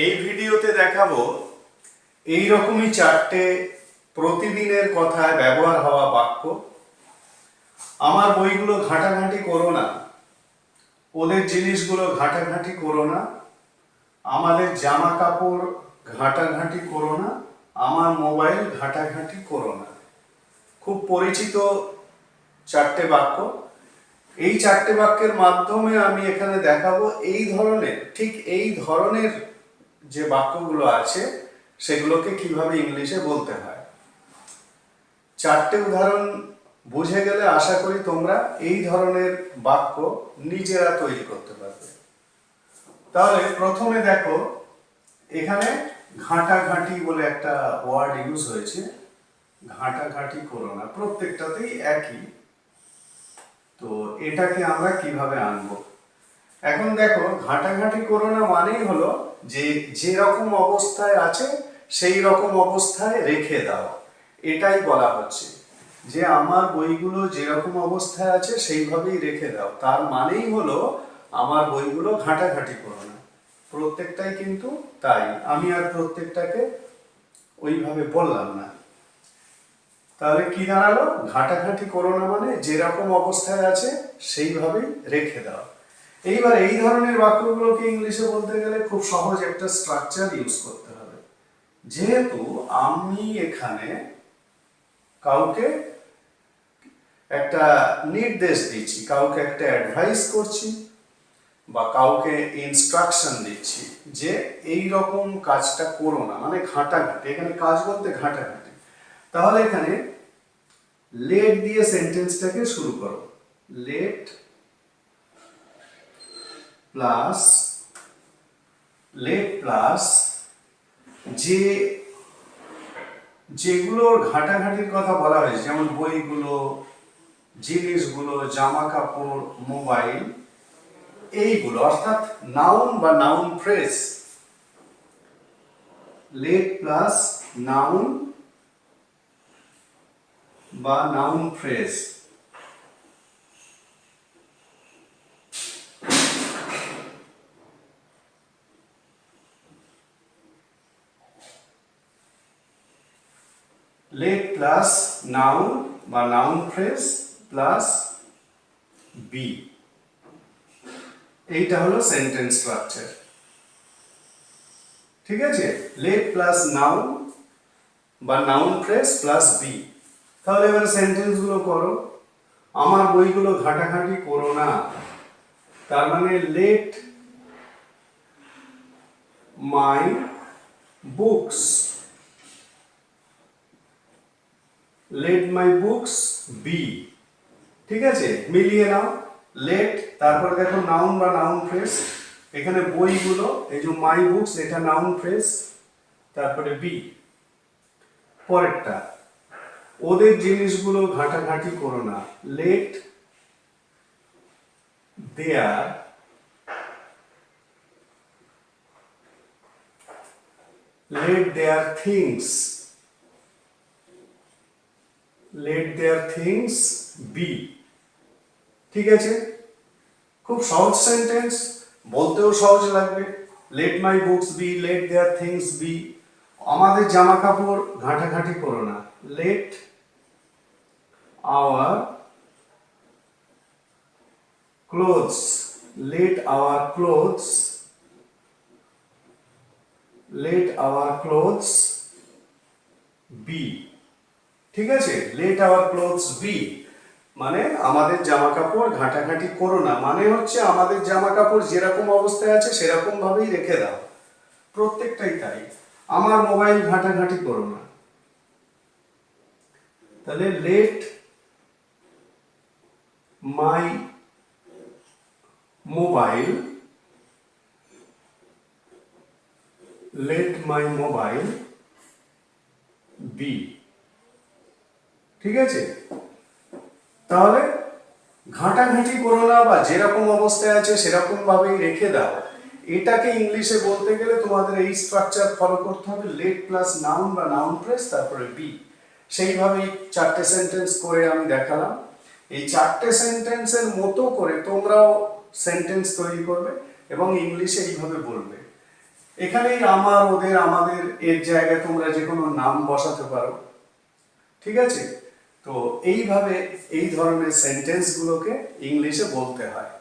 এই ভিডিওতে দেখাবো এই রকমই চারটে প্রতিদিনের কথায় ব্যবহার হওয়া বাক্য। আমার বইগুলো ঘাঁটাঘাঁটি করো না। ওদের জিনিসগুলো ঘাঁটাঘাঁটি করো না। আমাদের জামা কাপড় ঘাঁটাঘাঁটি করো না। আমার মোবাইল ঘাঁটাঘাঁটি করো না। খুব পরিচিত চারটে বাক্য। এই চারটে বাক্যের মাধ্যমে আমি এখানে দেখাবো এই ধরনের, ঠিক এই ধরনের যে বাক্যগুলো আছে, সেগুলোকে কীভাবে ইংলিশে বলতে হয়? চারটে উদাহরণ বুঝে গেলে আশা করি তোমরা এই ধরনের বাক্য নিজেরা তৈরি করতে পারবে। তাহলে প্রথমে দেখো, এখানে ঘাঁটাঘাঁটি বলে একটা ওয়ার্ড ইউজ হয়েছে। ঘাঁটাঘাঁটি করো না, প্রত্যেকটাতেই একই। তো এটাকে আমরা কীভাবে আনব? এখন দেখো, ঘাঁটাঘাঁটি করো না মানেই হলো যে যে রকম অবস্থায় আছে সেই রকম অবস্থায় রেখে দাও। এটাই বলা হচ্ছে। যে আমার বইগুলো যেরকম অবস্থায় আছে, সেইভাবেই রেখে দাও। তার মানেই হলো, আমার বইগুলো ঘাঁটাঘাঁটি করো না। প্রত্যেকটাই কিন্তু তাই। আমি আর প্রত্যেকটাকে ওইভাবে বললাম না। তাহলে কি দাঁড়াল? ঘাটাঘাটি করো না মানে যেরকম অবস্থায় আছে, সেইভাবেই রেখে দাও। এইবার এই ধরনের বাক্যগুলোকে ইংলিশে বলতে গেলে খুব সহজ একটা স্ট্রাকচার ইউজ করতে হবে। যেহেতু আমি এখানে কাউকে একটা নির্দেশ দিচ্ছি, কাউকে একটা অ্যাডভাইস করছি বা কাউকে ইনস্ট্রাকশন দিচ্ছি যে এই রকম কাজটা করো না মানে ঘাঁটাঘাঁটি, এখানে কাজ বলতে ঘাঁটাঘাঁটি। তাহলে এখানে লেট দিয়ে সেন্টেন্সটাকে শুরু করো। লেট প্লাস লেট প্লাস যে, যেগুলোর ঘাঁটাঘাঁটির কথা বলা হয়েছে, যেমন বইগুলো, জিনিসগুলো জামা কাপড় মোবাইল, এইগুলো, অর্থাৎ নাউন বা noun phrase let plus noun বা noun phrase let plus noun বা নাউন ফ্রেজ প্লাস বি এইটা হলো সেন্টেন্স স্ট্রাকচার ঠিক আছে? লেট প্লাস নাউন বা নাউন ফ্রেজ প্লাস বি তাহলে এবারে সেন্টেন্সগুলো করো। আমার বইগুলো ঘাটাঘাটি করো না। তার মানে let my books let my books be ঠিক আছে? মিলিয়ে নাও। লেট তারপর দেখো নাউন বা নাউন ফ্রেজ এখানে বইগুলো, এই যে মাই বুকস এটা নাউন ফ্রেজ তারপরে বি পরেরটা, ওদের জিনিসগুলো ঘাটাঘাটি করো না। Let their let their things let their things be ঠিক আছে? খুব সহজ সেন্টেন্স বলতেও সহজ লাগবে। Let my books be let their things be আমাদের জামা কাপড় ঘাঁটাঘাঁটি করো না। Let our clothes let our clothes let our clothes be ঠিক আছে? লেট আওয়ার ক্লোথস বি মানে আমাদের জামা কাপড় ঘাঁটাঘাঁটি করো না। মানে হচ্ছে আমাদের জামা কাপড় যেরকম অবস্থায় আছে সেরকম ভাবেই রেখে দাও। প্রত্যেকটাই তাই। আমার মোবাইল ঘাঁটাঘাঁটি করো না। তাহলে let my mobile let my mobile be ঠিক আছে? তাহলে ঘাঁটাঘাঁটি করো না বা যেরকম অবস্থায় আছে সেরকম ভাবেই রেখে দাও। এটাকে ইংলিশে বলতে গেলে তোমাদের এই স্ট্রাকচার ফলো করতে হবে, লেট প্লাস নাউন বা নাউন প্রেস তারপরে বি সেইভাবেই চারটে সেন্টেন্স করে আমি দেখালাম। এই চারটে সেন্টেন্সের মতো করে তোমরাও সেন্টেন্স তৈরি করবে এবং ইংলিশে এইভাবে বলবে। এখানেই আমার, ওদের, আমাদের এর জায়গায় তোমরা যে কোনো নাম বসাতে পারো। ঠিক আছে? তো এইভাবে এই ধরনের সেন্টেন্সগুলোকে ইংলিশে বলতে হয়।